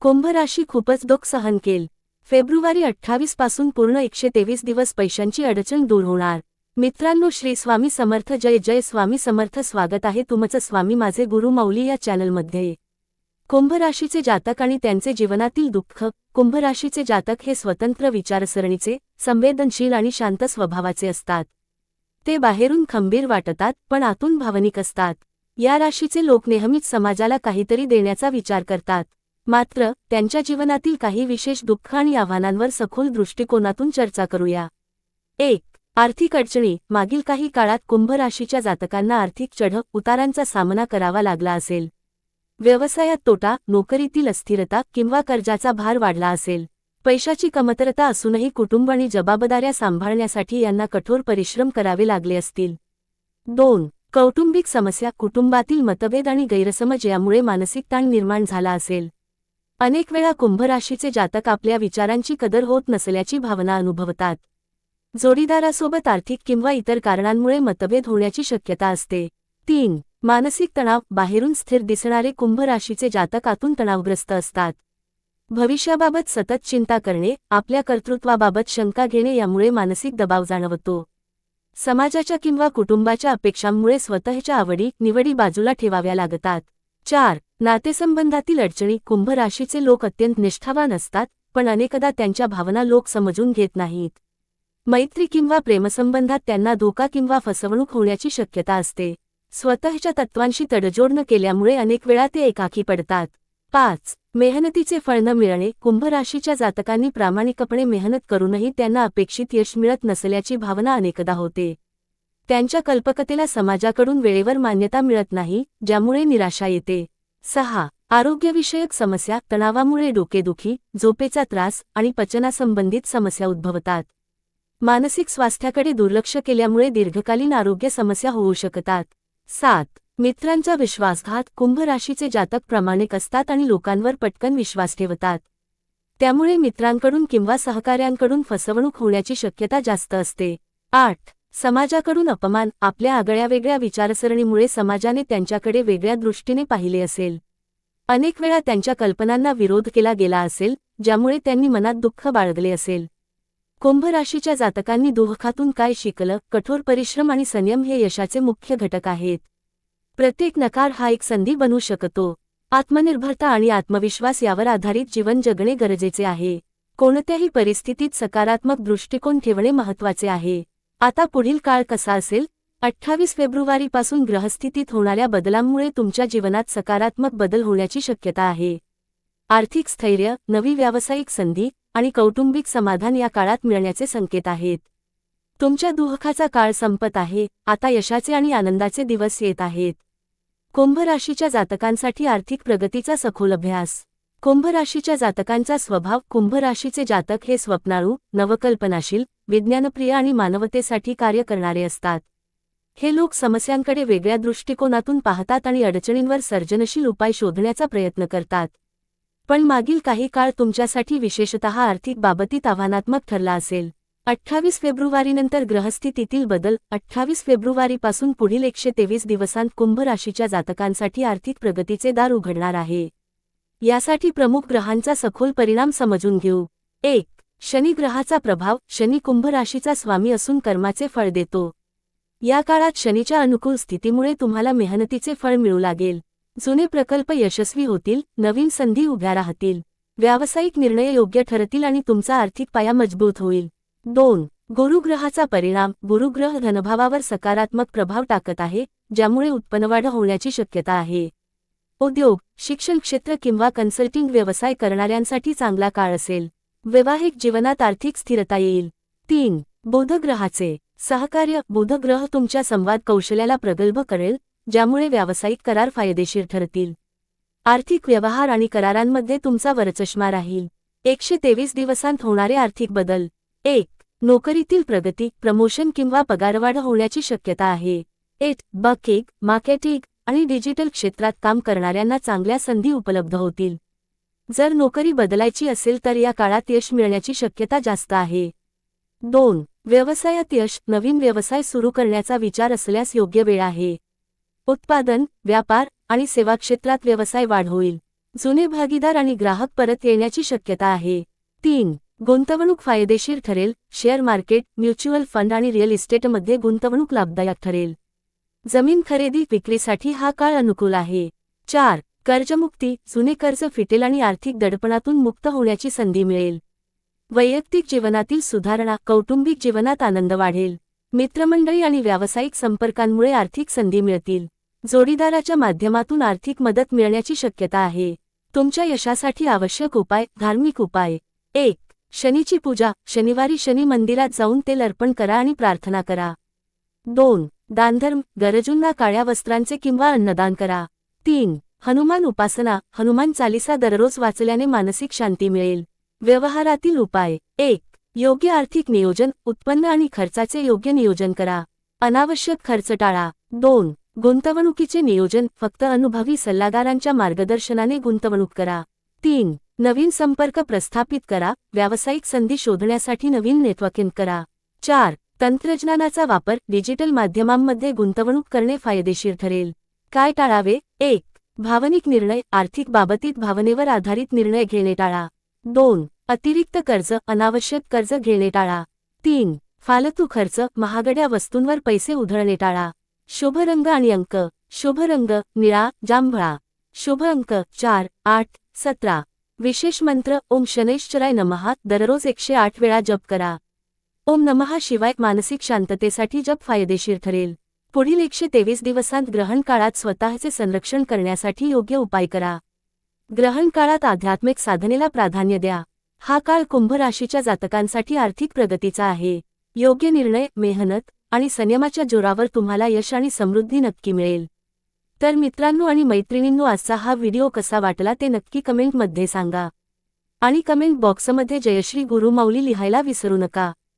कुंभ राशी खूपच दुःख सहन केल. फेब्रुवारी अठ्ठावीसपासून पूर्ण एकशे तेवीस दिवस पैशांची अडचण दूर होणार. मित्रांनो श्री स्वामी समर्थ जय जय स्वामी समर्थ स्वागत आहे तुमचं स्वामी माझे गुरु मौली या चॅनलमध्ये. कुंभ राशीचे जातक आणि त्यांचे जीवनातील दुःख कुंभ राशीचे जातक हे स्वतंत्र विचारसरणीचे संवेदनशील आणि शांत स्वभावाचे असतात. ते बाहेरून खंबीर वाटतात पण आतून भावनिक असतात. या राशीचे लोक नेहमीच समाजाला काहीतरी देण्याचा विचार करतात. मात्र त्यांच्या जीवनातील काही विशेष दुःख आणि आव्हानांवर सखोल दृष्टिकोनातून चर्चा करूया. एक आर्थिक अडचणी. मागील काही काळात कुंभ राशीच्या जातकांना आर्थिक चढ उतारांचा सामना करावा लागला असेल. व्यवसायात तोटा नोकरीतील अस्थिरता किंवा कर्जाचा भार वाढला असेल. पैशाची कमतरता असूनही कुटुंब आणि जबाबदाऱ्या सांभाळण्यासाठी यांना कठोर परिश्रम करावे लागले असतील. दोन कौटुंबिक समस्या. कुटुंबातील मतभेद आणि गैरसमज यामुळे मानसिक ताण निर्माण झाला असेल. अनेक वेळा कुंभराशीचे जातक आपल्या विचारांची कदर होत नसल्याची भावना अनुभवतात. जोडीदारासोबत आर्थिक किंवा इतर कारणांमुळे मतभेद होण्याची शक्यता असते. तीन मानसिक तणाव. बाहेरून स्थिर दिसणारे कुंभ राशीचे जातक आतून तणावग्रस्त असतात. भविष्याबाबत सतत चिंता करणे आपल्या कर्तृत्वाबाबत शंका घेणे यामुळे मानसिक दबाव जाणवतो. समाजाच्या किंवा कुटुंबाच्या अपेक्षांमुळे स्वतःच्या आवडी निवडी बाजूला ठेवाव्या लागतात. चार नातेसंबंधातील अडचणी कुंभ राशीचे लोक अत्यंत निष्ठावान असतात पण अनेकदा त्यांच्या भावना लोक समजून घेत नाहीत. मैत्री किंवा प्रेमसंबंधात त्यांना धोका किंवा फसवणूक होण्याची शक्यता असते. स्वतःच्या तत्वांशी तडजोड न केल्यामुळे अनेक वेळा ते एकाकी पडतात. पाच मेहनतीचे फळ न मिळणे. कुंभ राशीच्या जातकांनी प्रामाणिकपणे मेहनत करूनही त्यांना अपेक्षित यश मिळत नसल्याची भावना अनेकदा होते. त्यांच्या कल्पकतेला समाजाकडून वेळेवर मान्यता मिळत नाही ज्यामुळे निराशा येते. सहा. आरोग्यविषयक समस्या तणावामुळे डोकेदुखी झोपेचा त्रास आणि पचनासंबंधित समस्या उद्भवतात. मानसिक स्वास्थ्याकडे दुर्लक्ष केल्यामुळे दीर्घकालीन आरोग्य समस्या होऊ शकतात. सात. मित्रांचा विश्वासघात कुंभ राशीचे जातक प्रामाणिक असतात आणि लोकांवर पटकन विश्वास ठेवतात. त्यामुळे मित्रांकडून किंवा सहकाऱ्यांकडून फसवणूक होण्याची शक्यता जास्त असते. आठ. समाजाकडून अपमान आपल्या आगळ्या वेगळ्या विचारसरणीमुळे समाजाने त्यांच्याकडे वेगळ्या दृष्टीने पाहिले असेल. अनेक वेळा त्यांच्या कल्पनांना विरोध केला गेला असेल ज्यामुळे त्यांनी मनात दुःख बाळगले असेल. कुंभ राशीच्या जातकांनी दुःखातून काय शिकलं कठोर परिश्रम आणि संयम हे यशाचे मुख्य घटक आहेत. प्रत्येक नकार हा एक संधी बनू शकतो. आत्मनिर्भरता आणि आत्मविश्वास यावर आधारित जीवन जगणे गरजेचे आहे. कोणत्याही परिस्थितीत सकारात्मक दृष्टिकोन ठेवणे महत्त्वाचे आहे. आता पुढील काळ कसा असेल? अठ्ठावीस फेब्रुवारीपासून ग्रहस्थितीत होणाऱ्या बदलांमुळे तुमच्या जीवनात सकारात्मक बदल होण्याची शक्यता आहे. आर्थिक स्थैर्य नवी व्यावसायिक संधी आणि कौटुंबिक समाधान या काळात मिळण्याचे संकेत आहेत. तुमच्या दुःखाचा काळ संपत आहे आता यशाचे आणि आनंदाचे दिवस येत आहेत. कुंभ राशीच्या जातकांसाठी आर्थिक प्रगतीचा सखोल अभ्यास. कुंभराशीच्या जातकांचा स्वभाव कुंभराशीचे जातक हे स्वप्नाळू नवकल्पनाशील विज्ञानप्रिय आणि मानवतेसाठी कार्य करणारे असतात. हे लोक समस्यांकडे वेगळ्या दृष्टिकोनातून पाहतात आणि अडचणींवर सर्जनशील उपाय शोधण्याचा प्रयत्न करतात. पण मागील काही काळ तुमच्यासाठी विशेषतः आर्थिक बाबतीत आव्हानात्मक ठरला असेल. अठ्ठावीस फेब्रुवारीनंतर ग्रहस्थितीतील बदल अठ्ठावीस फेब्रुवारीपासून पुढील एकशे तेवीस दिवसांत कुंभ राशीच्या जातकांसाठी आर्थिक प्रगतीचे दार उघडणार आहे. यासाठी प्रमुख ग्रहांचा सखोल परिणाम समजून घेऊ. एक शनी ग्रहाचा प्रभाव शनी कुंभ राशीचा स्वामी असून कर्माचे फळ देतो. या काळात शनीच्या अनुकूल स्थितीमुळे तुम्हाला मेहनतीचे फळ मिळू लागेल. जुने प्रकल्प यशस्वी होतील नवीन संधी उभ्या राहतील. व्यावसायिक निर्णय योग्य ठरतील आणि तुमचा आर्थिक पाया मजबूत होईल. दोन गुरुग्रहाचा परिणाम गुरुग्रह धनभावावर सकारात्मक प्रभाव टाकत आहे ज्यामुळे उत्पन्नवाढ होण्याची शक्यता आहे. उद्योग शिक्षण क्षेत्र किंवा कन्सल्टिंग व्यवसाय करणाऱ्यांसाठी चांगला काळ असेल. वैवाहिक जीवनात आर्थिक स्थिरता येईल. तीन बोधग्रहाचे. सहकार्य. बोधग्रह तुमच्या संवाद कौशल्याला प्रगल्भ करेल ज्यामुळे व्यावसायिक करार फायदेशीर ठरतील. आर्थिक व्यवहार आणि करारांमध्ये तुमचा वरचष्मा राहील. एकशे तेवीस दिवसांत होणारे आर्थिक बदल. एक नोकरीतील प्रगती प्रमोशन किंवा पगारवाढ होण्याची शक्यता आहे. एट बकेक मार्केटिंग आणि डिजिटल क्षेत्रात काम करणाऱ्यांना चांगल्या संधी उपलब्ध होतील. जर नोकरी बदलायची असेल तर या काळात यश मिळण्याची शक्यता जास्त आहे. दोन व्यवसायात यश नवीन व्यवसाय सुरू करण्याचा विचार असल्यास योग्य वेळ आहे. उत्पादन व्यापार आणि सेवा क्षेत्रात व्यवसाय वाढ होईल. जुने भागीदार आणि ग्राहक परत येण्याची शक्यता आहे. तीन गुंतवणूक फायदेशीर ठरेल. शेअर मार्केट म्युच्युअल फंड आणि रिअल इस्टेटमध्ये गुंतवणूक लाभदायक ठरेल. जमीन खरेदी विक्रीसाठी हा काळ अनुकूल आहे. चार कर्जमुक्ती जुने कर्ज फिटेल आणि आर्थिक दडपणातून मुक्त होण्याची संधी मिळेल. वैयक्तिक जीवनातील सुधारणा कौटुंबिक जीवनात आनंद वाढेल. मित्रमंडळी आणि व्यावसायिक संपर्कांमुळे आर्थिक संधी मिळतील. जोडीदाराच्या माध्यमातून आर्थिक मदत मिळण्याची शक्यता आहे. तुमच्या यशासाठी आवश्यक उपाय धार्मिक उपाय. एक शनीची पूजा शनिवारी शनी मंदिरात जाऊन तेल अर्पण करा आणि प्रार्थना करा. दोन दानधर्म गरजूंना काळ्या वस्त्रांचे किंवा अन्नदान करा. तीन हनुमान उपासना हनुमान चालिसा दररोज वाचल्याने मानसिक शांती मिळेल. व्यवहारातील उपाय. एक योग्य आर्थिक नियोजन उत्पन्न आणि खर्चाचे योग्य नियोजन करा. अनावश्यक खर्च टाळा. दोन गुंतवणुकीचे नियोजन फक्त अनुभवी सल्लागारांच्या मार्गदर्शनाने गुंतवणूक करा. तीन नवीन संपर्क प्रस्थापित करा. व्यावसायिक संधी शोधण्यासाठी नवीन नेटवर्किंग करा. चार तंत्रज्ञानाचा वापर डिजिटल माध्यमांमध्ये गुंतवणूक करणे फायदेशीर ठरेल. काय टाळावे? एक भावनिक निर्णय आर्थिक बाबतीत भावनेवर आधारित निर्णय घेणे टाळा. दोन अतिरिक्त कर्ज अनावश्यक कर्ज घेणे टाळा. तीन फालतू खर्च महागड्या वस्तूंवर पैसे उधळणे टाळा. शुभ रंग आणि अंक. शुभ रंग निळा जांभळा. शुभ अंक चार आठ सतरा. विशेष मंत्र ओम शनैश्चराय नमहा दररोज एकशे आठ वेळा जप करा. ओम नमहा शिवाय मानसिक शांततेसाठी जप फायदेशीर ठरेल. पुढील एकशे तेवीस दिवसांत ग्रहण काळात स्वतःचे संरक्षण करण्यासाठी योग्य उपाय करा. ग्रहण काळात आध्यात्मिक साधनेला प्राधान्य द्या. हा काळ कुंभ राशीच्या जातकांसाठी आर्थिक प्रगतीचा आहे. योग्य निर्णय मेहनत आणि संयमाच्या जोरावर तुम्हाला यश आणि समृद्धी नक्की मिळेल. तर मित्रांनो आणि मैत्रिणींनो आजचा हा व्हिडिओ कसा वाटला ते नक्की कमेंटमध्ये सांगा. आणि कमेंट बॉक्समध्ये जयश्री गुरुमाऊली लिहायला विसरू नका.